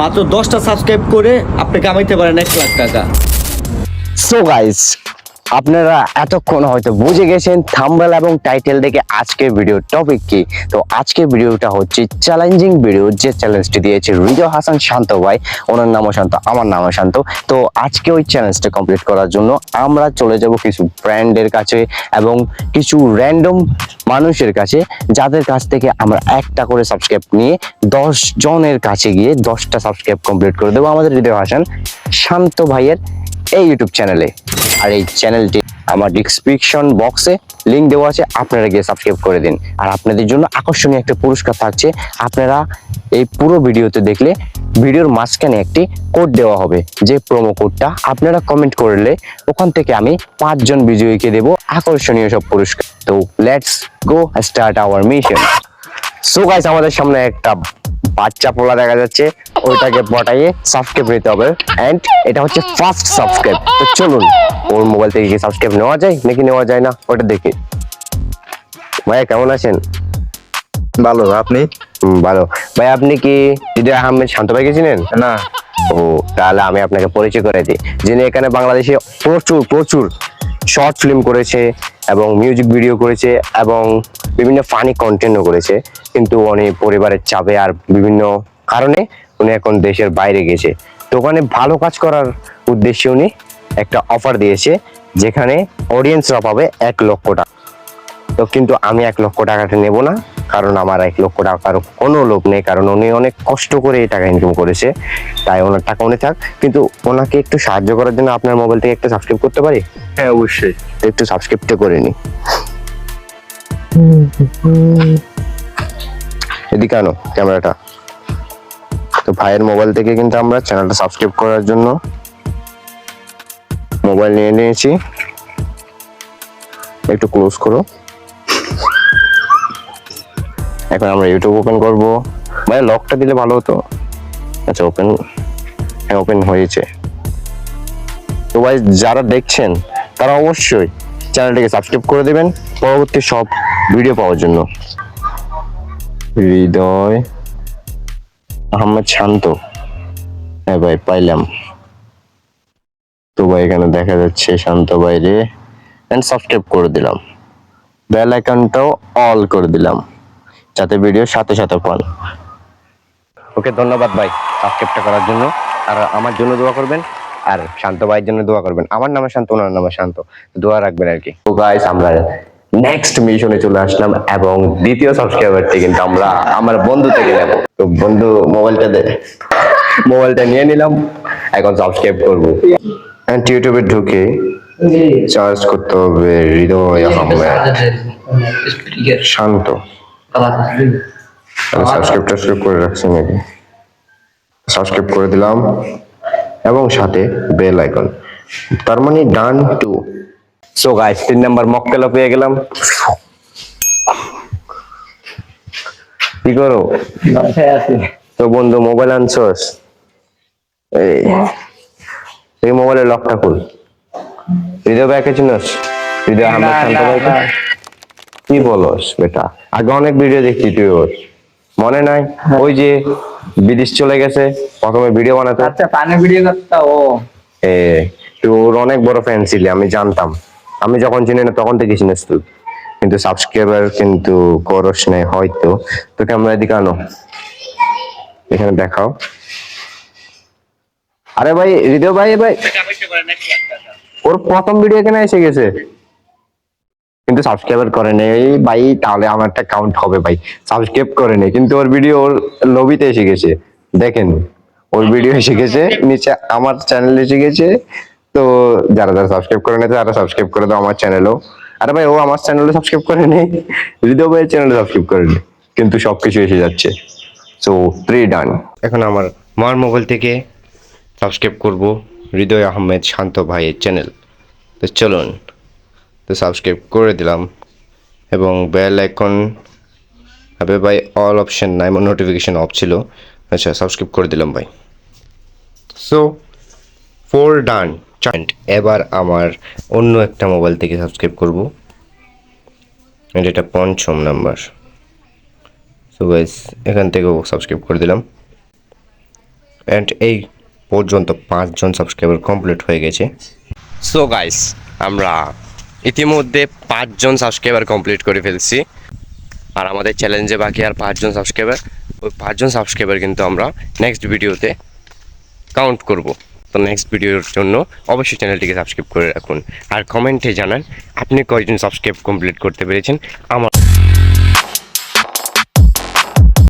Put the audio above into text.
মাত্র দশটা সাবস্ক্রাইব করে আপনি কামাইতে পারেন এক লাখ টাকা। সো গাইস আপনারা এতক্ষণ হয়তো বুঝে গেছেন থাম্বনেল এবং টাইটেল দেখে আজকের ভিডিওর টপিক কি। তো আজকের ভিডিওটা হচ্ছে চ্যালেঞ্জিং ভিডিও যে চ্যালেঞ্জটি দিয়েছে হৃদয় হাসান শান্ত ভাই। ওনার নামও শান্ত, আমার নামও শান্ত। তো আজকে ওই চ্যালেঞ্জটা কমপ্লিট করার জন্য আমরা চলে যাব কিছু ব্র্যান্ডের কাছে এবং কিছু র্যান্ডম মানুষের কাছে, যাদের কাছ থেকে আমরা একটা করে সাবস্ক্রাইব নিয়ে দশ জনের কাছে গিয়ে দশটা সাবস্ক্রাইব কমপ্লিট করে দেবো আমাদের হৃদয় হাসান শান্ত ভাইয়ের এই ইউটিউব চ্যানেলে আর এই চ্যানেলটি আমার ডিসক্রিপশন বক্সে লিংক দেওয়া আছে, আপনারা গিয়ে সাবস্ক্রাইব করে দিন। আর আপনাদের জন্য আকর্ষণীয় একটা পুরস্কার থাকছে, আপনারা এই পুরো ভিডিওতে দেখলে ভিডিওর মাঝখানে একটি কোড দেওয়া হবে, যে প্রোমো কোডটা আপনারা কমেন্ট করলে ওখান থেকে আমি পাঁচজন বিজয়ীকে দেব আকর্ষণীয় সব পুরস্কার। তো let's go start our mission so guys আমাদের সামনে একটা বাচ্চা পোলা দেখা যাচ্ছে ওইটাকে পটাইয়ে সাবস্ক্রাইব নিতে হবে। এন্ড এটা হচ্ছে ফার্স্ট সাবস্ক্রাইব তো চলুন ওর মোবাইল থেকে কি সাবস্ক্রাইব নেওয়া যায়? নাকি নেওয়া যায় না? ওটা দেখি। ভাইয়া কেমন আছেন? ভালো আপনি? ভালো। ভাই আপনি কি হৃদয় আহমেদ শান্ত ভাইকে চিনেন? না। ও তাহলে আমি আপনাকে পরিচয় করে দিই। যিনি এখানে বাংলাদেশে প্রচুর প্রচুর শর্ট ফিল্ম করেছে এবং মিউজিক ভিডিও করেছে এবং বিভিন্ন ফানি কন্টেন্টও করেছে। কিন্তু উনি পরিবারের চাপে আর বিভিন্ন কারণে উনি এখন দেশের বাইরে গেছে। তো ওখানে ভালো কাজ করার উদ্দেশ্যে উনি একটা অফার দিয়েছে যেখানে অডিয়েন্সরা পাবে এক লক্ষ টাকা। তো কিন্তু আমি এক লক্ষ টাকাটা নেব না কারণ আমার এক লক্ষ টাকার কোনো লোভ নেই কারণ উনি অনেক কষ্ট করে এই টাকা ইনকাম করেছে। তাই ওনার টাকা উনি থাক কিন্তু ওনাকে একটু সাহায্য করার জন্য আপনার মোবাইল থেকে একটা সাবস্ক্রাইব করতে পারি? হ্যাঁ অবশ্যই। একটু সাবস্ক্রাইবটা করে নি এদিকে আনো ক্যামেরাটা। তো ভাইয়ের মোবাইল থেকে কিন্তু আমরা চ্যানেলটা সাবস্ক্রাইব করার জন্য মোবাইল নিয়ে নিয়েছি। একটু ক্লোজ করো। এখন আমরা ইউটিউব ওপেন করব। ভাই লকটা দিলে ভালো হতো। আচ্ছা ওপেন হ্যাঁ ওপেন হয়েছে। তো ভাই, যারা দেখছেন, তারা অবশ্যই চ্যানেলটিকে সাবস্ক্রাইব করে দেবেন। পরবর্তী সব ভিডিও পাওয়ার জন্য। হৃদয়। আহমেদ শান্ত। হ্যাঁ ভাই পাইলাম। তো ভাই এখানে দেখা যাচ্ছে শান্ত বাইরে এন্ড সাবস্ক্রাইব করে দিলাম। বেল আইকনটাও অল করে দিলাম। যাতে ভিডিও সাথে সাথে পান। ওকে ধন্যবাদ ভাই সাবস্ক্রাইবটা করার জন্য। আর আমার জন্য দোয়া করবেন। আর শান্ত ভাইয়ের জন্য দোয়া করবেন। আমার নামে শান্ত ওনার নামে শান্ত। দোয়া রাখবেন আর কি। তো গাইস আমরা নেক্সট মিশনে চলে আসলাম এবং দ্বিতীয় সাবস্ক্রাইবারটি কিন্তু আমরা আমার বন্ধু থেকে নেব। তো বন্ধু মোবাইলটা দে। মোবাইলটা নিয়ে নিলাম এখন সাবস্ক্রাইব করব। এন্ড ইউটিউবে ঢুকে চার্জ করতে হবে হৃদয় আহমেদ। শান্ত। সাবস্ক্রাইব টাবস্ক্রাইব করে। রাখছি নাকি? সাবস্ক্রাইব করে দিলাম। এবং সাথে বেল আইকন তার মানে ডান টু সো গাইস তিন নাম্বার মক্কেলও পেয়ে গেলাম। কি করো? তো বন্ধু মোবাইল আনছস? এই এই মোবাইলের লকটা খুল হৃদয় ভাইকে চিনস? হৃদয় আহমেদ শান্ত ভাইকে কি বলস বেটা? আগে অনেক ভিডিও দেখছি তুই ওর মনে নাই? ওই যে বিদেশ চলে গেছে প্রথমে ভিডিও বানাতে। আচ্ছা পানি ভিডিও করতে ও। এ তুই ওর অনেক বড় ফ্যান ছিলি আমি জানতাম। আমি যখন চিনি না, তখন থেকে চিনিস তুই। কিন্তু সাবস্ক্রাইবার কিন্তু করস নাই হয়তো। তো আমরা এদিকে আনো এখানে দেখাও। আরে ভাই, হৃদয় ভাই ভাই। ওর প্রথম ভিডিও কেন এসে গেছে। কিন্তু সাবস্ক্রাইবার করে নেই। ভাই, তাহলে আমার একটা কাউন্ট হবে ভাই। সাবস্ক্রাইব করে নেই। কিন্তু ওর ভিডিও ওর লবিতে এসে গেছে। দেখেন, ওর ভিডিও এসে গেছে। নিচে আমার চ্যানেল এসে গেছে। তো যারা যারা সাবস্ক্রাইব করে নেই তারা সাবস্ক্রাইব করে দাও আমার চ্যানেলও আরে ভাই, ও আমার চ্যানেলে সাবস্ক্রাইব করে নেই। হৃদয় ভাইয়ের চ্যানেলে সাবস্ক্রাইব করে নেই কিন্তু সব কিছু এসে যাচ্ছে। সো থ্রি ডান এখন আমার মার মোবাইল থেকে সাবস্ক্রাইব করব হৃদয় আহমেদ শান্ত ভাইয়ের চ্যানেল তো চলুন, তো সাবস্ক্রাইব করে দিলাম এবং বেল আইকন হবে ভাই অল অপশন নাই নোটিফিকেশন অফ ছিল। আচ্ছা সাবস্ক্রাইব করে দিলাম ভাই। সো ফোর ডান এবার আমার অন্য একটা মোবাইল থেকে সাবস্ক্রাইব করব। এটা পঞ্চম নাম্বার সো গাইস এখান থেকেও সাবস্ক্রাইব করে দিলাম। অ্যান্ড এই পর্যন্ত পাঁচজন সাবস্ক্রাইবার কমপ্লিট হয়ে গেছে। সো গাইস আমরা ইতিমধ্যে পাঁচজন সাবস্ক্রাইবার কমপ্লিট করে ফেলছি। আর আমাদের চ্যালেঞ্জে বাকি আর পাঁচজন সাবস্ক্রাইবার ওই পাঁচজন সাবস্ক্রাইবার কিন্তু আমরা নেক্সট ভিডিওতে কাউন্ট করব। তো নেক্সট ভিডিওর জন্য অবশ্যই চ্যানেলটিকে সাবস্ক্রাইব করে রাখুন। আর কমেন্টে জানান, আপনি কয়জন সাবস্ক্রাইব কমপ্লিট করতে পেরেছেন? আমার